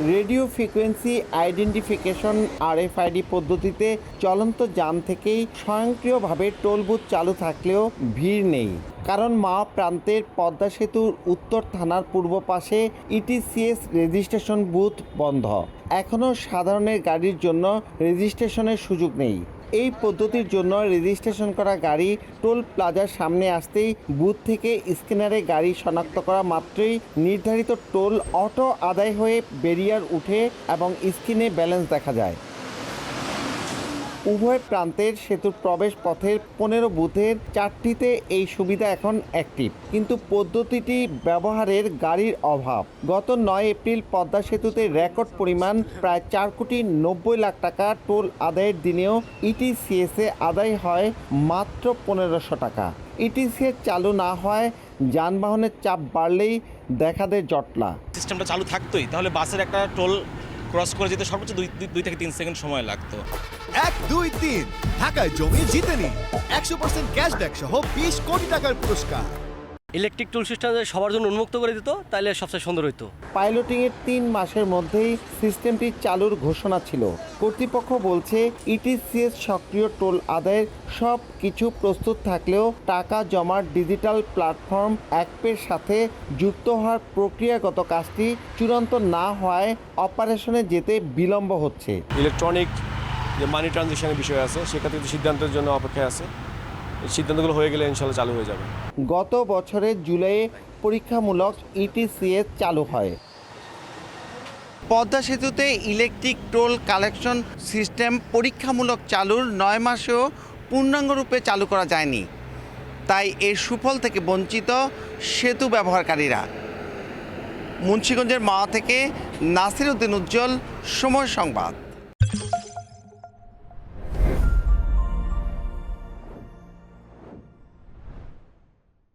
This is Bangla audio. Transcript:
রেডিও ফ্রিকোয়েন্সি আইডেন্টিফিকেশন আরএফআইডি পদ্ধতিতে চলন্ত যান থেকেই স্বয়ংক্রিয়ভাবে টোল বুথ চালু থাকলেও ভিড় নেই। কারণ মা প্রান্তের পদ্মা সেতুর উত্তর থানার পূর্ব পাশে ইটিসিএস রেজিস্ট্রেশন বুথ বন্ধ। এখনও সাধারণের গাড়ির জন্য রেজিস্ট্রেশনের সুযোগ নেই। এই পদ্ধতির জন্য রেজিস্ট্রেশন করা গাড়ি টোল প্লাজার সামনে আসতেই বুথ থেকে স্ক্যানারে গাড়ি শনাক্ত করা মাত্রই নির্ধারিত টোল অটো আদায় হয়ে বেরিয়ার উঠে এবং স্ক্রিনে ব্যালেন্স দেখা যায়। উভয় প্রান্তের সেতুর প্রবেশ পথের পনেরো বুথের চারটিতে এই সুবিধা এখন অ্যাক্টিভ কিন্তু পদ্ধতিটি ব্যবহারের গাড়ির অভাব। গত নয় এপ্রিল পদ্মা সেতুতে রেকর্ড পরিমাণ প্রায় চার কোটি নব্বই লাখ টাকা টোল আদায়ের দিনেও ইটিসিএসে আদায় হয় মাত্র পনেরোশো টাকা। ইটিসিএস চালু না হয়, যানবাহনের চাপ বাড়লেই দেখা দেয় জটলা। সিস্টেমটা চালু থাকতোই, তাহলে বাসের একটা টোল ক্রস করে যেতে সর্বোচ্চ দুই, দুই- থেকে তিন সেকেন্ড সময় লাগতো। এক, দুই, তিন। ঢাকায় জমি জিতে নিন একশো পার্সেন্ট ক্যাশব্যাক সহ বিশ কোটি টাকার পুরস্কার। ইলেকট্রিক টুল সিস্টেম সবার জন্য উন্মুক্ত করে দিত তাহলে সবচেয়ে সুন্দর হইতো। পাইলটিংয়ের তিন মাসের মধ্যেই সিস্টেমটি চালুর ঘোষণা ছিল। কর্তৃপক্ষ বলছে ইটিসিএস সক্রিয় টোল আদায়ের সব কিছু প্রস্তুত থাকলেও টাকা জমার ডিজিটাল প্ল্যাটফর্ম অ্যাপের সাথে যুক্ত হওয়ার প্রক্রিয়াগত কাজটি চূড়ান্ত না হওয়ায় অপারেশনে যেতে বিলম্ব হচ্ছে। ইলেকট্রনিক যে মানি ট্রানজেকশনের বিষয় আছে সেক্ষেত্রে কিন্তু সিদ্ধান্তের জন্য অপেক্ষায় আছে। সিদ্ধান্তগুলো হয়ে গেলে ইনশাল্লাহ চালু হয়ে যাবে। গত বছরের জুলাইয়ে পরীক্ষামূলক ইটিসিএস চালু হয়। পদ্মা সেতুতে ইলেকট্রিক টোল কালেকশন সিস্টেম পরীক্ষামূলক চালুর নয় মাসেও পূর্ণাঙ্গরূপে চালু করা যায়নি। তাই এর সুফল থেকে বঞ্চিত সেতু ব্যবহারকারীরা। মুন্সিগঞ্জের মাওয়া থেকে নাসির উদ্দিন উজ্জ্বল সময় সংবাদ।